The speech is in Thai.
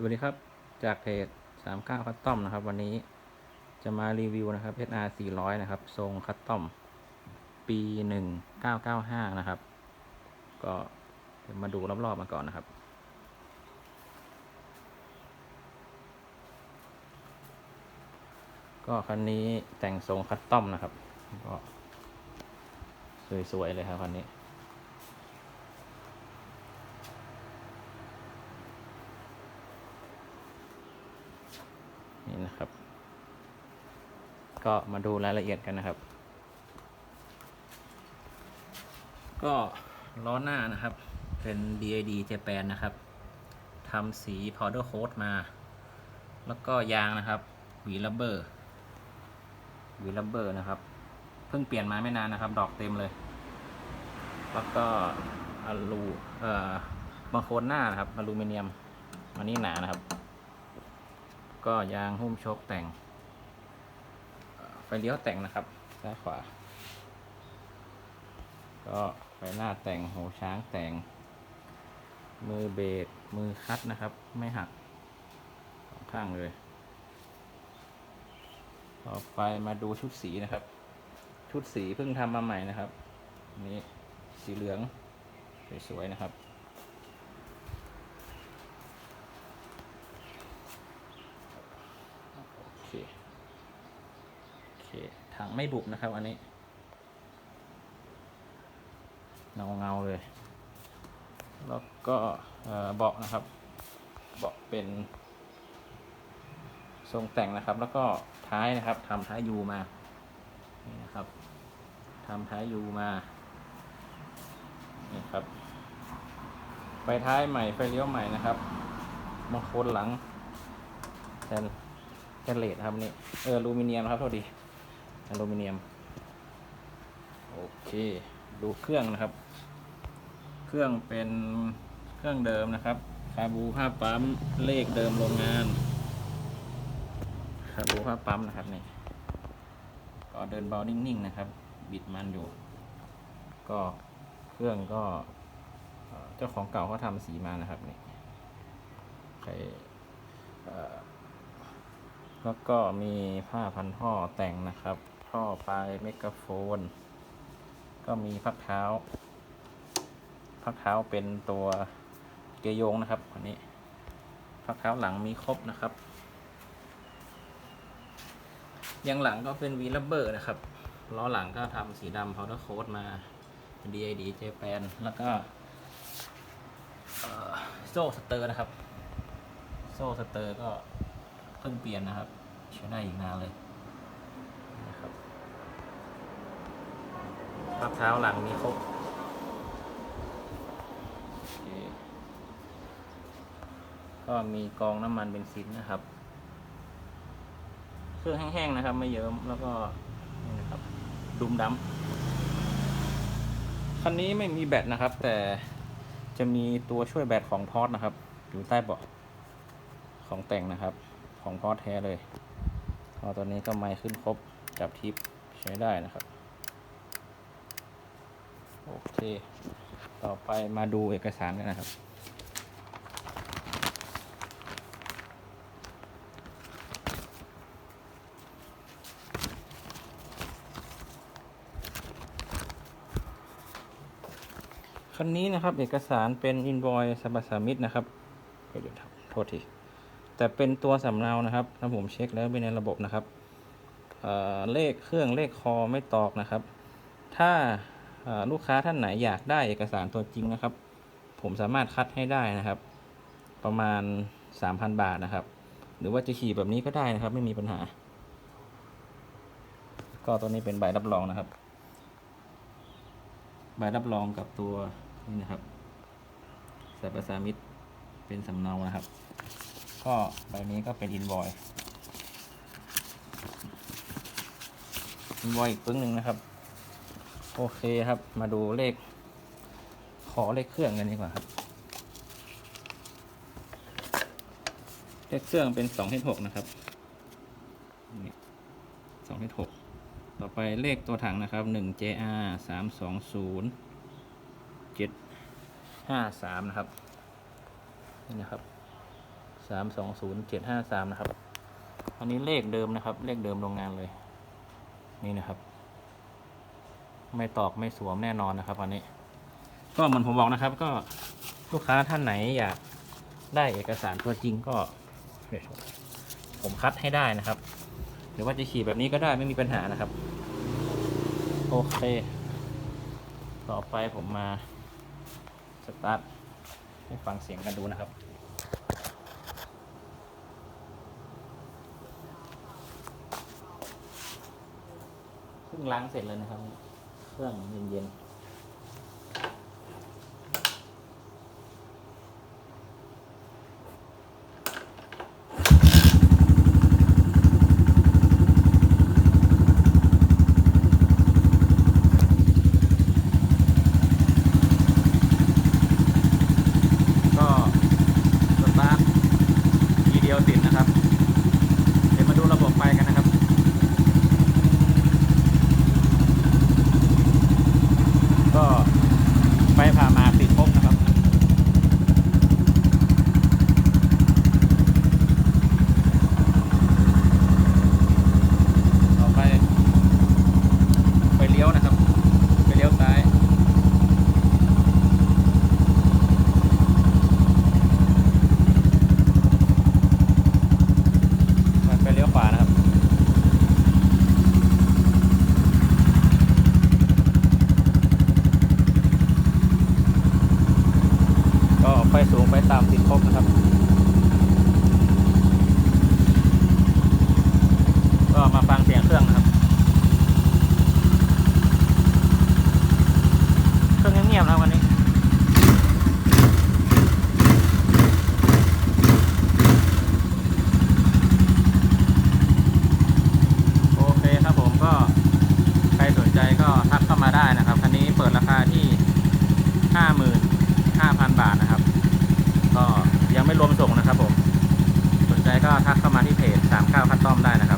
สวัสดีครับ จากเพจ39คัตตอมนะครับ วันนี้จะมารีวิวนะครับ SR 400นะครับ ทรงคัตตอมปี 1995 นะครับ ก็มาดูรอบๆมาก่อนนะครับ ก็คันนี้แต่งทรงคัตตอมนะครับ ก็สวยๆเลยครับคันนี้นะครับ ก็มาดูรายละเอียดกันนะครับ ก็ล้อหน้านะครับ เป็น DID Japan นะครับทำสี powder coat มา แล้วก็ยางนะครับหวีลับเบอร์หวีลับเบอร์นะครับ เพิ่งเปลี่ยนมาไม่นานนะครับ ดอกเต็มเลย แล้วก็อลูเอ่อบางโคนหน้านะครับอลูมิเนียมอันนี้หนานะครับ ก็ยางหุ้มโชคแต่ง ไฟเลี้ยวแต่งนะครับ ซ้ายขวา ก็ไฟหน้าแต่งหูช้างแต่ง มือเบรกมือคัดนะครับ ไม่หักสองข้างเลย ต่อไปมาดูชุดสีนะครับ ชุดสีเพิ่งทำมาใหม่นะครับนนี้สีเหลืองสวยๆนะครับ โอเค โอเค ถัง ไม่บุบนะครับ อันนี้เงาเงาเลย แล้วก็เบาะนะครับ เบาะเป็น ทรงแต่งนะครับ แล้วก็ท้ายนะครับทำท้ายยูมา นี่นะครับทำท้ายยูมา นี่ครับ ไฟท้ายใหม่ ไฟเลี้ยวใหม่นะครับบาโคนหลังแทนแตนเลสครับอันนี่เอออลูมิเนียมครับโทษดี อลูมิเนียม โอเค ดูเครื่องนะครับ เครื่องเป็นเครื่องเดิมนะครับคาบูผ้าปั๊มเลขเดิมโรงงานคาบูผ้าปั๊มนะครับนี่ก็เดินเบานิ่งๆนะครับ บิดมันอยู่ ก็เครื่องก็เจ้าของเก่าเขาทำสีมานะครับนี่ใครแล้วก็มีผ้าพันท่อแต่งนะครับ ท่อปลายเมกะโฟน ก็มีพักเท้า พักเท้าเป็นตัวเกยโยงนะครับอันนี้ พักเท้าหลังมีครบนะครับยางหลังก็เป็นวีลับเบอร์นะครับล้อหลังก็ทำสีดำพาวเดอร์โค้ดมา DID Japan แล้วก็โซ่สเตอร์นะครับ โซ่สเตอร์ก็เพิ่งเปลี่ยนนะครับใช้ได้อีกนานเลยนะครับ พับเท้าหลังมีครบก็มีกองน้ำมันเบนซินนะครับ เครื่องแห้งๆนะครับ ไม่เยิ้มแล้วก็นี่นะครับดุมดำคันนี้ไม่มีแบตนะครับ แต่จะมีตัวช่วยแบตของพอดนะครับ อยู่ใต้เบาะของแต่งนะครับ ของพอดแท้เลยพอตัวนี้ก็ไม่ขึ้นครบจับทิปใช้ได้นะครับ โอเค ต่อไปมาดูเอกสารกันนะครับคันนี้นะครับเอกสารเป็นอิน o อยสัมปสามิตนะครับเดี๋ยวโทษทีแต่เป็นตัวสำเนานะครับถ้าผมเช็คแล้วเป็นในระบบนะครับเเลขเครื่องเลขคอไม่ตอกนะครับ ถ้า ลูกค้าท่านไหนอยากได้เอกสารตัวจริงนะครับ ผมสามารถคัดให้ได้นะครับ ประมาณ 3,000 บาทนะครับ หรือว่าจะขี่แบบนี้ก็ได้นะครับ ไม่มีปัญหา ก็ตัวนี้เป็นใบรับรองนะครับ ใบรับรองกับตัวนี่นะครับสายประสามิตรเป็นสำเนานะครับ ก็ใบนี้ก็เป็นอินวอยอินวอยอีกปึ้งหนึ่งนะครับ โอเคครับ มาดูเลข ขอเลขเครื่องกันดีกว่าครับ เลขเครื่องเป็นสองหกนะครับสองหกต่อไปเลขตัวถังนะครับหนึ่ง JR สามสองศูนย์เจ็ดห้าสามนะครับ นี่นะครับสามสองศูนย์เจ็ดห้าสามนะครับ อันนี้เลขเดิมนะครับ เลขเดิมโรงงานเลย นี่นะครับ ไม่ตอกไม่สวมแน่นอนนะครับ อันนี้ ก็เหมือนผมบอกนะครับ ก็ลูกค้าท่านไหนอยากได้เอกสารตัวจริงก็ผมคัดให้ได้นะครับ หรือว่าจะขี่แบบนี้ก็ได้ไม่มีปัญหานะครับ โอเค ต่อไปผมมาสตาร์ทให้ฟังเสียงกันดูนะครับเพิ่งล้างเสร็จเลยนะครับ เครื่องเย็นๆ ก็สตาร์ททีเดียวติดนะครับ เดี๋ยวมาดูระบบไฟกันนะครับ ก็ไฟผ่ามาติดครบนะครับ ต่อไปไฟเลี้ยวนะครับไฟเลี้ยวซ้าย ไฟเลี้ยวขวานะครับ ก็ไฟสูงไฟต่ำติด ครบนะครับ ก็มาฟังเสียงเครื่องนะครับ เครื่องเงียบๆนะครับวันนี้ โอเคครับผมก็ใครสนใจก็ทักเข้ามาได้นะครับ คันนี้เปิดราคาที่ 55,000 บาทนะครับ ก็ยังไม่รวมส่งนะครับผม สนใจก็ทักเข้ามาที่เพจ39คัต ตอมได้นะครับ